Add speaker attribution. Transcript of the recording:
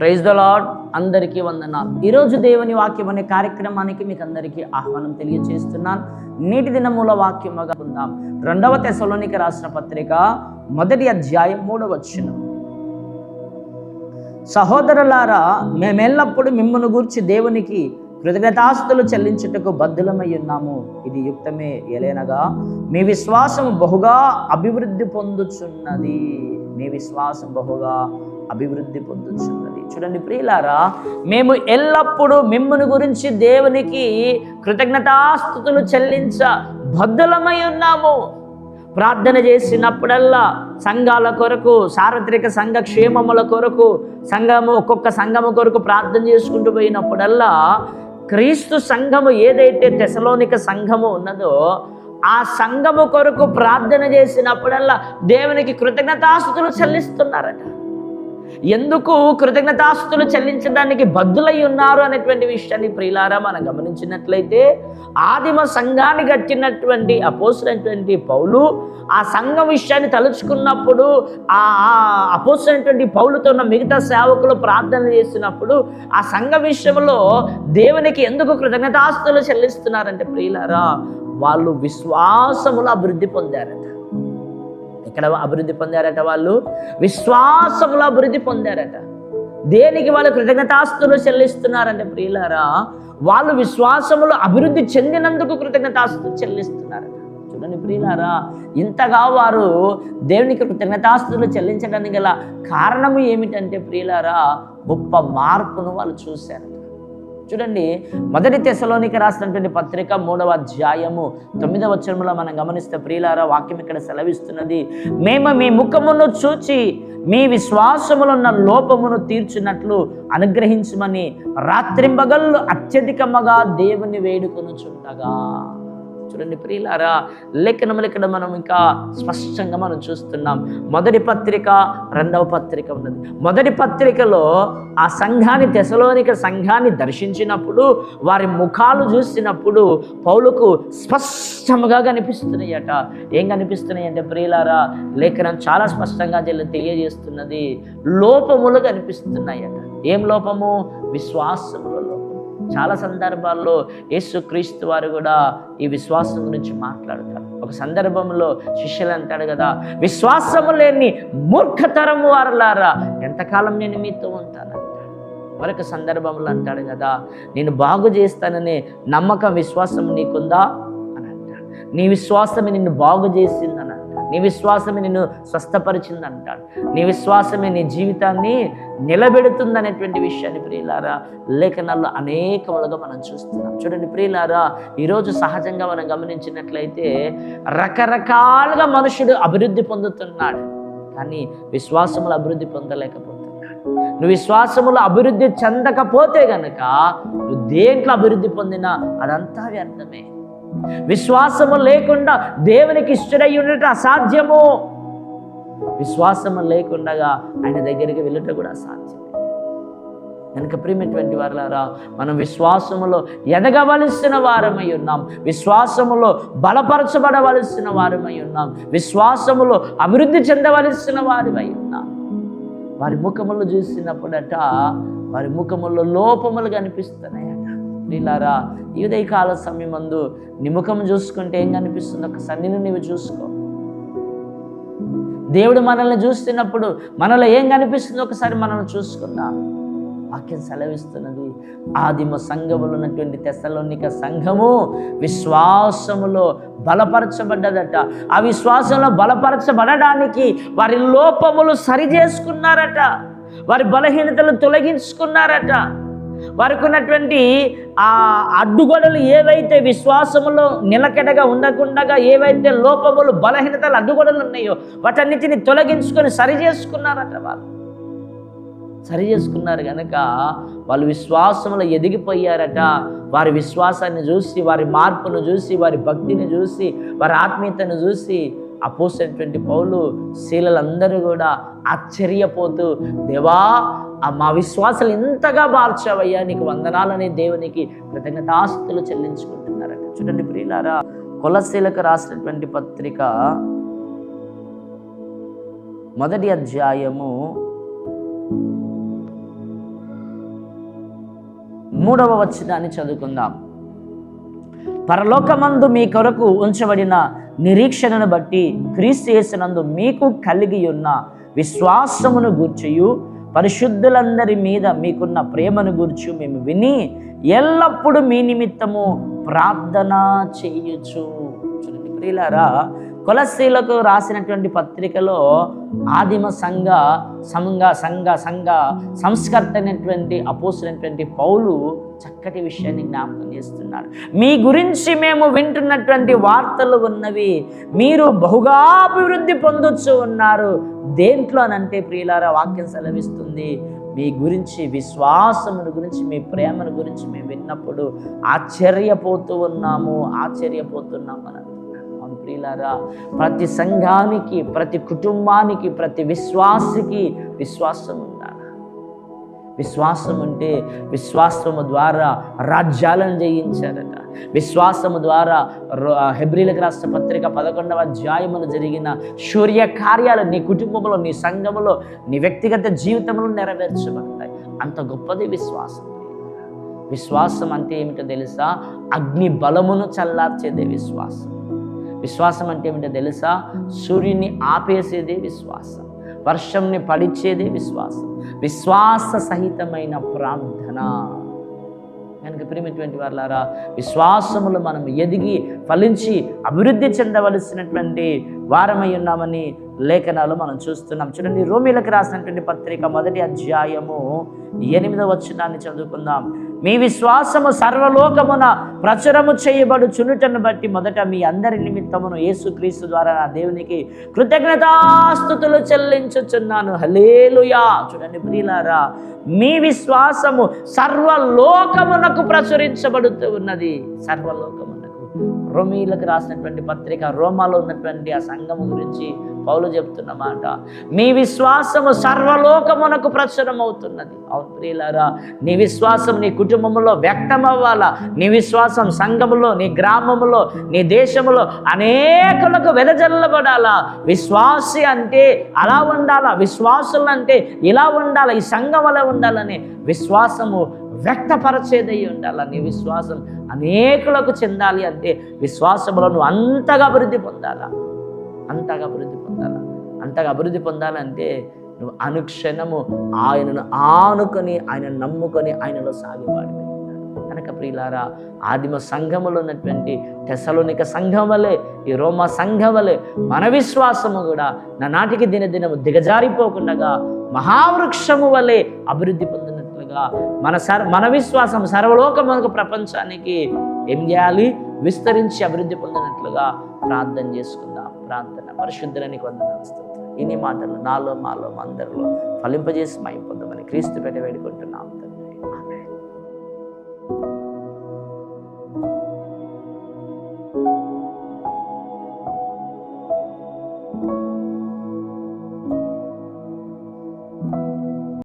Speaker 1: Praise the lord అందరికీ వందనాలు. ఈరోజు దేవుని వాక్యం అనే కార్యక్రమానికి మీకు అందరికీ ఆహ్వానం తెలియజేస్తున్నాను నేటి దినమూల వాక్యముగా ఉందాం. రెండవ తెశలోనికి రాసిన పత్రిక మొదటి అధ్యాయం మూడవ వచ్చిన సహోదరులారా మేమెల్లప్పుడు మిమ్మల్ని గూర్చి దేవునికి కృతజ్ఞతాస్తులు చెల్లించుటకు బద్దులమై ఉన్నాము. ఇది యుక్తమే ఎలేనగా మీ విశ్వాసం బహుగా అభివృద్ధి పొందుచున్నది. మీ విశ్వాసం బహుగా అభివృద్ధి పొందుచున్నది. చూడండి ప్రియులారా మేము ఎల్లప్పుడూ మిమ్మల్ని గురించి దేవునికి కృతజ్ఞతాస్థుతులు చెల్లించ బద్దులమై ఉన్నాము. ప్రార్థన చేసినప్పుడల్లా సంఘాల కొరకు సార్వత్రిక సంఘ క్షేమముల కొరకు సంఘము ఒక్కొక్క సంఘము కొరకు ప్రార్థన చేసుకుంటూ పోయినప్పుడల్లా క్రీస్తు సంఘము ఏదైతే తెసలోనిక సంఘము ఉన్నదో ఆ సంఘము కొరకు ప్రార్థన చేసినప్పుడల్లా దేవునికి కృతజ్ఞతాస్తుతులు చెల్లిస్తున్నారట. ఎందుకు కృతజ్ఞతాస్తులు చెల్లించడానికి బద్దులై ఉన్నారు అనేటువంటి విషయాన్ని ప్రియులారా మనం గమనించినట్లయితే ఆదిమ సంఘాన్ని కట్టినటువంటి అపోసినటువంటి పౌలు ఆ సంఘం విషయాన్ని తలుచుకున్నప్పుడు ఆ అపోసినటువంటి పౌలుతో ఉన్న మిగతా సేవకులు ప్రార్థన చేసినప్పుడు ఆ సంఘ విషయంలో దేవునికి ఎందుకు కృతజ్ఞతాస్తులు చెల్లిస్తున్నారంటే ప్రియులారా వాళ్ళు విశ్వాసములు అభివృద్ధి పొందారట. ఎక్కడ అభివృద్ధి పొందారట వాళ్ళు? విశ్వాసంలో అభివృద్ధి పొందారట. దేనికి వాళ్ళు కృతజ్ఞతాస్తులు చెల్లిస్తున్నారంటే ప్రియులారా వాళ్ళు విశ్వాసములో అభివృద్ధి చెందినందుకు కృతజ్ఞతాస్తులు చెల్లిస్తున్నారట. చూడండి ప్రియులారా ఇంతగా వారు దేవునికి కృతజ్ఞతాస్తులు చెల్లించడానికి గల కారణము ఏమిటంటే ప్రియులారా గొప్ప మార్పును వాళ్ళు చూశారు. చూడండి. మొదటి తెశలోనికి రాసినటువంటి పత్రిక మూడవ అధ్యాయము తొమ్మిదవ వచనంలో మనం గమనిస్తే ప్రియులారా వాక్యం ఇక్కడ సెలవిస్తున్నది. మేము మీ ముఖమును చూచి మీ విశ్వాసములున్న లోపమును తీర్చినట్లు అనుగ్రహించమని రాత్రింబగళ్ళు అత్యధికముగా దేవుని వేడుకొనుచుండగా. చూడండి ప్రియులారా లేఖనములు ఇక్కడ మనం ఇంకా స్పష్టంగా మనం చూస్తున్నాం. మొదటి పత్రిక రెండవ పత్రిక ఉన్నది. మొదటి పత్రికలో ఆ సంఘాన్ని దశలోనిక సంఘాన్ని దర్శించినప్పుడు వారి ముఖాలు చూసినప్పుడు పౌలకు స్పష్టముగా కనిపిస్తున్నాయట. ఏం కనిపిస్తున్నాయి అంటే ప్రియులారా లేఖనం చాలా స్పష్టంగా తెలియజేస్తున్నది. లోపములు కనిపిస్తున్నాయట. ఏం లోపము? విశ్వాసములలో చాలా సందర్భాల్లో యేసుక్రీస్తు వారు కూడా ఈ విశ్వాసం గురించి మాట్లాడతారు. ఒక సందర్భంలో శిష్యులు అంటాడు కదా విశ్వాసము లేని మూర్ఖతరము వారలారా ఎంతకాలం నేను మీతో ఉంటాను? మరొక సందర్భంలో అంటాడు కదా నేను బాగు చేస్తాననే నమ్మకం విశ్వాసం నీకుందా? అని అంటాడు. నీ విశ్వాసమే నిన్ను బాగు చేసిందని నీ విశ్వాసమే నిన్ను స్వస్థపరిచింది అంటాడు నీ విశ్వాసమే నీ జీవితాన్ని నిలబెడుతుందనేటువంటి విషయాన్ని ప్రియులారా లేఖనాల్లో అనేకములుగా మనం చూస్తున్నాం. చూడండి ప్రియులారా ఈరోజు సహజంగా మనం గమనించినట్లయితే రకరకాలుగా మనుషుడు అభివృద్ధి పొందుతున్నాడు. కానీ విశ్వాసములు అభివృద్ధి పొందలేకపోతున్నాడు. నువ్వు విశ్వాసములో అభివృద్ధి చెందకపోతే గనక నువ్వు దేంట్లో అభివృద్ధి పొందినా అదంతా వ్యర్థమే. విశ్వాసము లేకుండా దేవునికి ఇష్టడై ఉండటం అసాధ్యము. విశ్వాసము లేకుండా ఆయన దగ్గరికి వెళ్ళటం కూడా అసాధ్యం కనుక ప్రియమైనటువంటి వారులారా మనం విశ్వాసములో ఎదగవలసిన వారమై ఉన్నాం. విశ్వాసములో బలపరచబడవలసిన వారమై ఉన్నాం. విశ్వాసములో అభివృద్ధి చెందవలసిన వారమై ఉన్నాం. వారి ముఖములు చూసినప్పుడట వారి ముఖములో లోపములు కనిపిస్తున్నాయి. ప్రియులారా ఈ ఉదయకాల సమయం మందు నీ చూసుకుంటే ఏం కనిపిస్తుంది ఒక సన్నిని నీవు చూసుకో. దేవుడు మనల్ని చూస్తున్నప్పుడు మనలో ఏం కనిపిస్తుందో ఒకసారి మనల్ని చూసుకుందాం. వాక్యం సెలవిస్తున్నది ఆదిమ సంఘములో ఉన్నటువంటి తెసలోనిక సంఘము విశ్వాసములో బలపరచబడ్డదట. ఆ విశ్వాసంలో బలపరచబడడానికి వారి లోపములు సరి చేసుకున్నారట వారి బలహీనతలు తొలగించుకున్నారట. వారికి ఉన్నటువంటి ఆ అడ్డుగోడలు ఏవైతే విశ్వాసములో నిలకడగా ఉండకుండా ఏవైతే లోపములు బలహీనతలు అడ్డుగోడలు ఉన్నాయో వాటన్నిటిని తొలగించుకొని సరి చేసుకున్నారట వాళ్ళు. సరి చేసుకున్నారు కనుక వాళ్ళు విశ్వాసంలో ఎదిగిపోయారట. వారి విశ్వాసాన్ని చూసి వారి మార్పును చూసి వారి భక్తిని చూసి వారి ఆత్మీయతను చూసి అపోసినటువంటి పౌలు శీలలందరూ కూడా ఆశ్చర్యపోతూ దేవా మా విశ్వాసాలు ఎంతగా మార్చావయ్యా నీకు వందనాలని దేవునికి కృతజ్ఞతాస్తులు చెల్లించుకుంటున్నారట. చూడండి ప్రియులారా కొలశీలకు రాసినటువంటి పత్రిక మొదటి అధ్యాయము మూడవ వచ్చిదాన్ని చదువుకుందాం. పరలోకమందు మీ కొరకు ఉంచబడిన నిరీక్షణను బట్టి క్రీస్తు చేసినందు మీకు కలిగి ఉన్న విశ్వాసమును గూర్చియు పరిశుద్ధులందరి మీద మీకున్న ప్రేమను గురించి మేము విని ఎల్లప్పుడూ మీ నిమిత్తము ప్రార్థన చేయొచ్చు చూడండి ప్రియులారా కొలస్త్రీలకు రాసినటువంటి పత్రికలో ఆదిమ సంఘ సంఘ సంఘ సంఘ సంస్కర్త అయినటువంటి అపోసినటువంటి పౌలు చక్కటి విషయాన్ని జ్ఞాపకం చేస్తున్నాడు. మీ గురించి మేము వింటున్నటువంటి వార్తలు ఉన్నవి మీరు బహుగా అభివృద్ధి పొందొచ్చు ఉన్నారు దేంట్లో అనంటే ప్రియులారా వాక్యం సెలవిస్తుంది మీ గురించి విశ్వాసమును గురించి మీ ప్రేమను గురించి మేము విన్నప్పుడు ఆశ్చర్యపోతూ ఉన్నాము ఆశ్చర్యపోతున్నాము అని అంటున్నాడు ప్రియులారా ప్రతి సంఘానికి ప్రతి కుటుంబానికి ప్రతి విశ్వాసికి విశ్వాసం ఉండాలి విశ్వాసం అంటే విశ్వాసము ద్వారా రాజ్యాలను జయించారట. విశ్వాసము ద్వారా రో- హెబ్రిలకు రాష్ట్ర పత్రిక పదకొండవ అధ్యాయములు జరిగిన సూర్య కార్యాలు నీ కుటుంబంలో నీ సంఘములో నీ వ్యక్తిగత జీవితంలో నెరవేర్చబడతాయి. అంత గొప్పది విశ్వాసం. విశ్వాసం అంటే ఏమిటో తెలుసా? అగ్ని బలమును చల్లార్చేదే విశ్వాసం. విశ్వాసం అంటే ఏమిటో తెలుసా? సూర్యుని ఆపేసేదే విశ్వాసం వర్షంని పడిచేదే విశ్వాసం విశ్వాస సహితమైన ప్రార్థన. కనుక ప్రేమటువంటి వాళ్ళారా విశ్వాసములు మనం ఎదిగి ఫలించి అభివృద్ధి చెందవలసినటువంటి వారమై ఉన్నామని లేఖనాలు మనం చూస్తున్నాం. చూడండి రోమిలకు రాసినటువంటి పత్రిక మొదటి అధ్యాయము ఎనిమిదవ వచనాన్ని చదువుకుందాం. మీ విశ్వాసము సర్వలోకమున ప్రచురము చేయబడు చునుటను బట్టి మొదట మీ అందరి నిమిత్తమును యేసుక్రీస్తు ద్వారా నా దేవునికి కృతజ్ఞతాస్థుతులు చెల్లించుచున్నాను. హలేలుయా చూడండి ప్రియులారా మీ విశ్వాసము సర్వలోకమునకు ప్రచురించబడుతూ ఉన్నది. సర్వలోకము. రోమీలకు రాసినటువంటి పత్రిక రోమాలో ఉన్నటువంటి ఆ సంఘము గురించి పౌలు చెప్తున్న మాట. మీ విశ్వాసము సర్వలోకమునకు ప్రచురమవుతున్నది. అవును ప్రియులారా నీ విశ్వాసం నీ కుటుంబంలో వ్యక్తమవ్వాలా? నీ విశ్వాసం సంఘములో నీ గ్రామములో నీ దేశములో అనేకులకు వెదజల్లబడాలా? విశ్వాసి అంటే అలా ఉండాలా? విశ్వాసులు అంటే ఇలా ఉండాలా? ఈ సంఘం అలా ఉండాలని విశ్వాసము వ్యక్తపరచేదై ఉండాలా? నీ విశ్వాసం అనేకులకు చెందాలి అంటే విశ్వాసములో నువ్వు అంతగా అభివృద్ధి పొందాలా? అంతగా అభివృద్ధి పొందాలా? అంతగా అభివృద్ధి పొందాలంటే నువ్వు అనుక్షణము ఆయనను ఆనుకొని ఆయన నమ్ముకొని ఆయనలో సాగిపాడి కనుక ప్రియులారా ఆదిమ సంఘములో ఉన్నటువంటి టెసలోనిక సంఘం వలె ఈ రోమా సంఘం వలె మన విశ్వాసము కూడా నా నాటికి దినదినము దిగజారిపోకుండా మహావృక్షము వలె అభివృద్ధి పొందినట్లుగా మన సర్ మన విశ్వాసం సర్వలోకమునకు ప్రపంచానికి ఏం చేయాలి? విస్తరించి అభివృద్ధి పొందినట్లుగా ప్రార్థన చేసుకుందాం. ప్రార్థన. పరిశుద్ధులని కొందరు స్తోత్రం. ఇన్ని మాటలు నాలో మాలో అందరిలో ఫలింపజేసి మయం పొందమని క్రీస్తు పెట్ట వేడుకుంటున్నాం